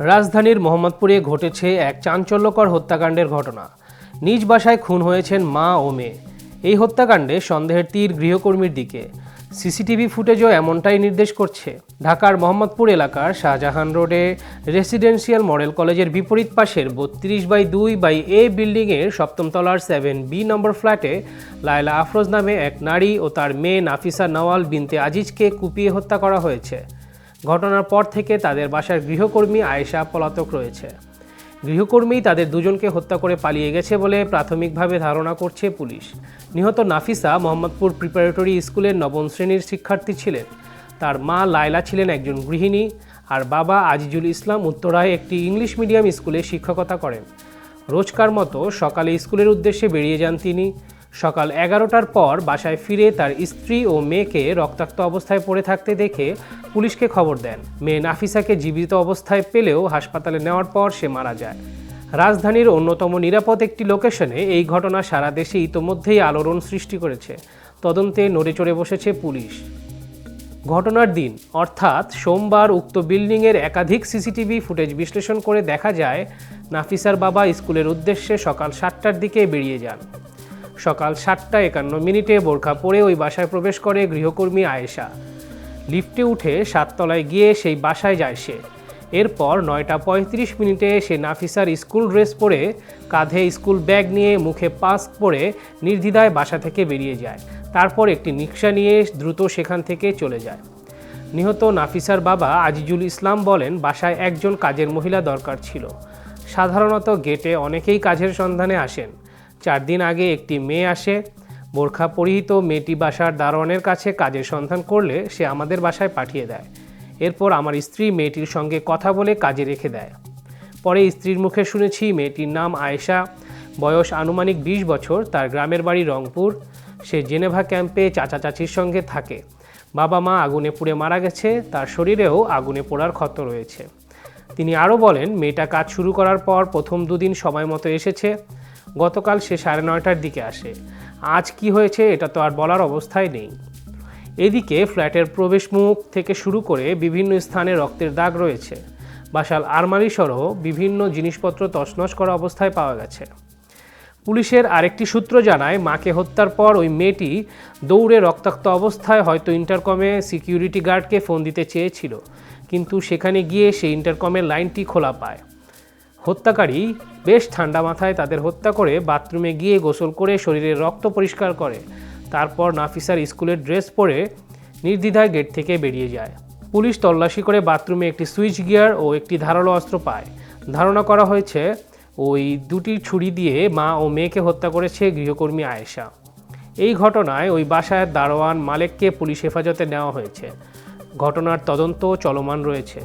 রাজধানীর মোহাম্মদপুরে ঘটেছে এক চাঞ্চল্যকর হত্যাকাণ্ডের ঘটনা। নিজ বাসায় খুন হয়েছেন মা ও মেয়ে। এই হত্যাকাণ্ডে সন্দেহের তীর গৃহকর্মীর দিকে। সিসিটিভি ফুটেজও এমনটাই নির্দেশ করছে। ঢাকার মোহাম্মদপুর এলাকার শাহজাহান রোডে রেসিডেন্সিয়াল মডেল কলেজের বিপরীত পাশের বত্রিশ বাই দুই বাই এ বিল্ডিংয়ের সপ্তম তলার সেভেন বি নম্বর ফ্ল্যাটে লায়লা আফরোজ নামে এক নারী ও তার মেয়ে নাফিসা নওয়াল বিনতে আজিজকে কুপিয়ে হত্যা করা হয়েছে। ঘটনার পর থেকে তাদের বাসার গৃহকর্মী আয়েশা পলাতক রয়েছে। গৃহকর্মী তাদের দুজনকে হত্যা করে পালিয়ে গেছে বলে প্রাথমিকভাবে ধারণা করছে পুলিশ। নিহত নাফিসা মোহাম্মদপুর প্রিপারেটরি স্কুলের নবম শ্রেণির শিক্ষার্থী ছিলেন। তার মা লায়লা ছিলেন একজন গৃহিণী আর বাবা আজিজুল ইসলাম উত্তরায় একটি ইংলিশ মিডিয়াম স্কুলে শিক্ষকতা করেন। রোজকার মতো সকালে স্কুলের উদ্দেশ্যে বেরিয়ে যান তিনি। সকাল এগারোটার পর বাসায় ফিরে তার স্ত্রী ও মেয়েকে রক্তাক্ত অবস্থায় পড়ে থাকতে দেখে পুলিশকে খবর দেন। মেয়ে নাফিসাকে জীবিত অবস্থায় পেলেও হাসপাতালে নেওয়ার পর সে মারা যায়। রাজধানীর অন্যতম নিরাপদ একটি লোকেশনে এই ঘটনা সারা দেশে ইতোমধ্যেই আলোড়ন সৃষ্টি করেছে। তদন্তে নড়ে চড়ে বসেছে পুলিশ। ঘটনার দিন, অর্থাৎ সোমবার উক্ত বিল্ডিংয়ের একাধিক সিসিটিভি ফুটেজ বিশ্লেষণ করে দেখা যায়, নাফিসার বাবা স্কুলের উদ্দেশ্যে সকাল সাতটার দিকে বেরিয়ে যান। সকাল সাতটা একান্ন মিনিটে বোরখা পরে ওই বাসায় প্রবেশ করে গৃহকর্মী আয়েশা। লিফটে উঠে সাততলায় গিয়ে সেই বাসায় যায় সে। এরপর নয়টা পঁয়ত্রিশ মিনিটে সে নাফিসার স্কুল ড্রেস পরে, কাঁধে স্কুল ব্যাগ নিয়ে মুখে পাস্ক পরে নির্দ্বিধায় বাসা থেকে বেরিয়ে যায়। তারপর একটি রিক্সা নিয়ে দ্রুত সেখান থেকে চলে যায়। নিহত নাফিসার বাবা আজিজুল ইসলাম বলেন, বাসায় একজন কাজের মহিলা দরকার ছিল। সাধারণত গেটে অনেকেই কাজের সন্ধানে আসেন। চার দিন আগে একটি মেয়ে আসে। বোরখা পরিহিত মেয়েটি বাসার দারোয়ানের কাছে কাজের সন্ধান করলে সে আমাদের বাসায় পাঠিয়ে দেয়। এরপর আমার স্ত্রী মেয়েটির সঙ্গে কথা বলে কাজে রেখে দেয়। পরে স্ত্রীর মুখে শুনেছি মেয়েটির নাম আয়েশা। বয়স আনুমানিক ২০ বছর, তার গ্রামের বাড়ি রংপুর। সে জেনেভা ক্যাম্পে চাচা চাচির সঙ্গে থাকে। বাবা মা আগুনে পুড়ে মারা গেছে, তার শরীরেও আগুনে পোড়ার ক্ষত রয়েছে। তিনি আরও বলেন, মেয়েটা কাজ শুরু করার পর প্রথম দুদিন সময় মতো এসেছে। গতকাল সে সাড়ে নয়টার দিকে আসে। আজ কি হয়েছে এটা তো আর বলার অবস্থায় নেই। এদিকে ফ্ল্যাটের প্রবেশমুখ থেকে শুরু করে বিভিন্ন স্থানে রক্তের দাগ রয়েছে। বাসাল আরমারি সহ বিভিন্ন জিনিসপত্র তছনছ করা অবস্থায় পাওয়া গেছে। পুলিশের আরেকটি সূত্র জানায়, মাকে হত্যার পর ওই মেয়েটি দৌড়ে রক্তাক্ত অবস্থায় হয়তো ইন্টারকমে সিকিউরিটি গার্ডকে ফোন দিতে চেয়েছিল। কিন্তু সেখানে গিয়ে সেই ইন্টারকমের লাইনটি খোলা পায়। হত্যাকারী বেশ ঠান্ডা মাথায় তাদের হত্যা করে বাথরুমে গিয়ে গোসল করে শরীরের রক্ত পরিষ্কার করে। তারপর নাফিসার স্কুলের ড্রেস পরে নির্দ্বিধায় গেট থেকে বেরিয়ে যায়। পুলিশ তল্লাশি করে বাথরুমে একটি সুইচ গিয়ার ও একটি ধারালো অস্ত্র পায়। ধারণা করা হয়েছে, ওই দুটি ছুরি দিয়ে মা ও মেয়েকে হত্যা করেছে গৃহকর্মী আয়েশা। এই ঘটনায় ওই বাসায় দারোয়ান মালেককে পুলিশ হেফাজতে নেওয়া হয়েছে। ঘটনার তদন্ত চলমান রয়েছে।